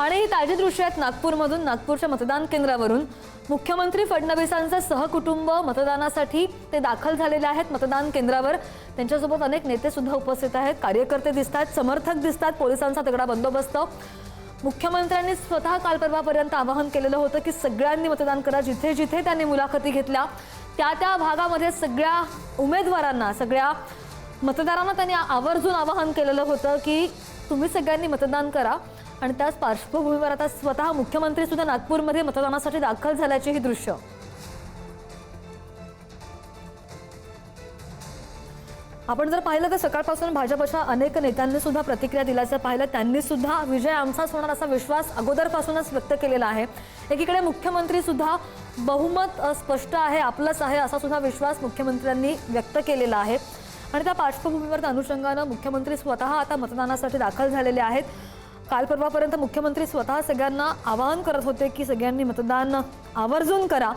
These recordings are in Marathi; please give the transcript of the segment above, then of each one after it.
आणि ही ताजी दृश्य आहेत नागपूरमधून नागपूरच्या मतदान केंद्रावरून. मुख्यमंत्री फडणवीसांचं सहकुटुंब मतदानासाठी ते दाखल झालेले आहेत मतदान केंद्रावर. त्यांच्यासोबत अनेक नेते सुद्धा उपस्थित आहेत. कार्यकर्ते दिसतात समर्थक दिसतात पोलिसांचा तगडा बंदोबस्त. मुख्यमंत्र्यांनी स्वतः काल परवापर्यंत आवाहन केलेलं होतं की सगळ्यांनी मतदान करा. जिथे जिथे त्यांनी मुलाखती घेतल्या त्या त्या भागामध्ये सगळ्या उमेदवारांना सगळ्या मतदारांना त्यांनी आवर्जून आवाहन केलेलं होतं की तुम्ही सगळ्यांनी मतदान करा. आणि त्याच पार्श्वभूमीवर आता स्वतः मुख्यमंत्री सुद्धा नागपूरमध्ये मतदानासाठी दाखल झाल्याचे हे दृश्य. आपण जर पाहिलं तर सकाळपासून भाजपच्या अनेक नेत्यांनी सुद्धा प्रतिक्रिया दिल्याचं पाहिलं. त्यांनी सुद्धा विजय आमचाच होणार असा विश्वास अगोदरपासूनच व्यक्त केलेला आहे. एकीकडे मुख्यमंत्री सुद्धा बहुमत स्पष्ट आहे आपलंच आहे असा सुद्धा विश्वास मुख्यमंत्र्यांनी व्यक्त केलेला आहे. आणि त्या पार्श्वभूमीवर त्या अनुषंगानं मुख्यमंत्री स्वतः आता मतदानासाठी दाखल झालेले आहेत. काल परवापर्यंत मुख्यमंत्री स्वतः सगळ्यांना आवाहन करत होते की सगळ्यांनी मतदान आवर्जून करा.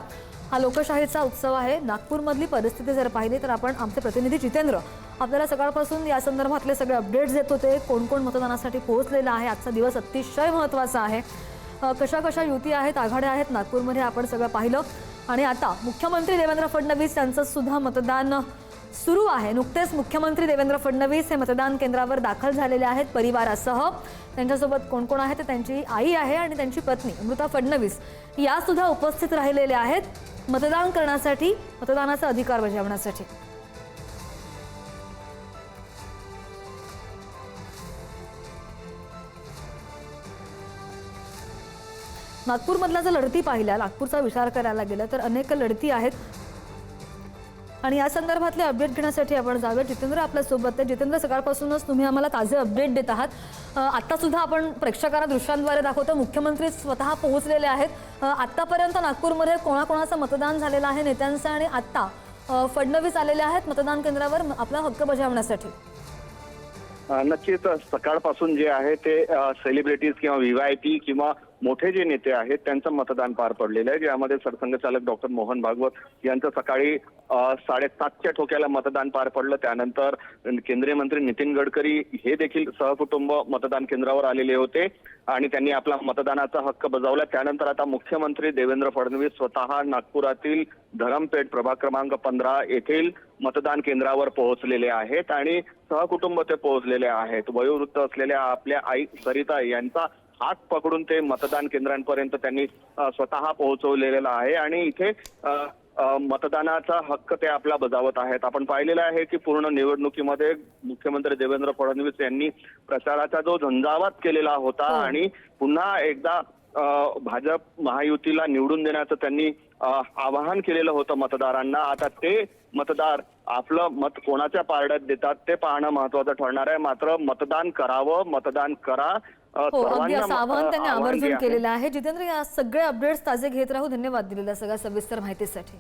हा लोकशाहीचा उत्सव आहे. नागपूरमधली परिस्थिती जर पाहिली तर आपण आमचे प्रतिनिधी जितेंद्र आपल्याला सकाळपासून या संदर्भातले सगळे अपडेट्स देत होते. कोण कोण मतदानासाठी पोहोचलेलं आहे? आजचा दिवस अतिशय महत्त्वाचा आहे. कशा कशा युती आहेत आघाड्या आहेत नागपूरमध्ये आपण सगळं पाहिलं. आणि आता मुख्यमंत्री देवेंद्र फडणवीस यांचं सुद्धा मतदान सुरू आहे. नुकतेच मुख्यमंत्री देवेंद्र फडणवीस हे मतदान केंद्रावर दाखल झालेले आहेत परिवारासह. त्यांच्यासोबत कोण कोण आहे तर त्यांची आई आहे आणि त्यांची पत्नी अमृता फडणवीस या सुद्धा उपस्थित राहिलेल्या आहेत. मतदान करण्यासाठी मतदानाचा अधिकार बजावण्यासाठी. नागपूरमधला जर लढती पाहिल्या नागपूरचा विचार करायला गेला तर अनेक लढती आहेत. आणि या संदर्भातले अपडेट घेण्यासाठी आपण जाऊया जितेंद्र आपल्यासोबत आहे जितेंद्र सकाळपासूनच तुम्ही आम्हाला ताजे अपडेट देत आहात. आत्तासुद्धा सुद्धा आपण प्रेक्षकाला दृश्यांद्वारे दाखवतो. मुख्यमंत्री स्वतः पोहोचलेले आहेत. आत्तापर्यंत नागपूरमध्ये कोणाकोणाचं मतदान झालेलं आहे? नेत्यांचं आणि आत्ता फडणवीस आलेले आहेत मतदान केंद्रावर. आपला हक्क बजावण्यासाठी. नक्कीच सकाळपासून जे आहे ते सेलिब्रिटीज किंवा व्हीआयपी किंवा मोठे जे नेते आहेत त्यांचं मतदान पार पडलेलं आहे. ज्यामध्ये सरसंघचालक डॉक्टर मोहन भागवत यांचं सकाळी साडेसातच्या ठोक्याला मतदान पार पडलं. त्यानंतर केंद्रीय मंत्री नितीन गडकरी हे देखील सहकुटुंब मतदान केंद्रावर आलेले होते आणि त्यांनी आपला मतदानाचा हक्क बजावला. त्यानंतर आता मुख्यमंत्री देवेंद्र फडणवीस स्वतः नागपुरातील धरमपेठ प्रभाग क्रमांक पंधरा येथील मतदान केंद्रावर पोहोचलेले आहेत आणि सहकुटुंब ते पोहोचलेले आहेत. वयोवृद्ध असलेल्या आपल्या आई सरिता यांचा हात पकडून ते मतदान केंद्रांपर्यंत त्यांनी स्वतः पोहोचवलेला आहे आणि इथे मतदानाचा हक्क ते आपला बजावत आहेत. आपण पाहिलेलं आहे की पूर्ण निवडणुकीमध्ये मुख्यमंत्री देवेंद्र फडणवीस यांनी प्रचाराचा जो झंझावात केलेला होता हो. आणि पुन्हा एकदा भाजप महायुतीला निवडून देण्याचं त्यांनी आवाहन केलेलं होतं मतदारांना. आता ते मतदार आपलं मत कोणाच्या पारड्यात देतात ते पाहणं महत्वाचं ठरणार आहे. मात्र मतदान करावं मतदान करा हो अगदी असं आवाहन त्यांनी आवर्जून. केलेलं आहे. जितेंद्र या सगळे अपडेट्स ताजे घेत राहू. धन्यवाद दिलेल्या सगळ्या सविस्तर माहितीसाठी.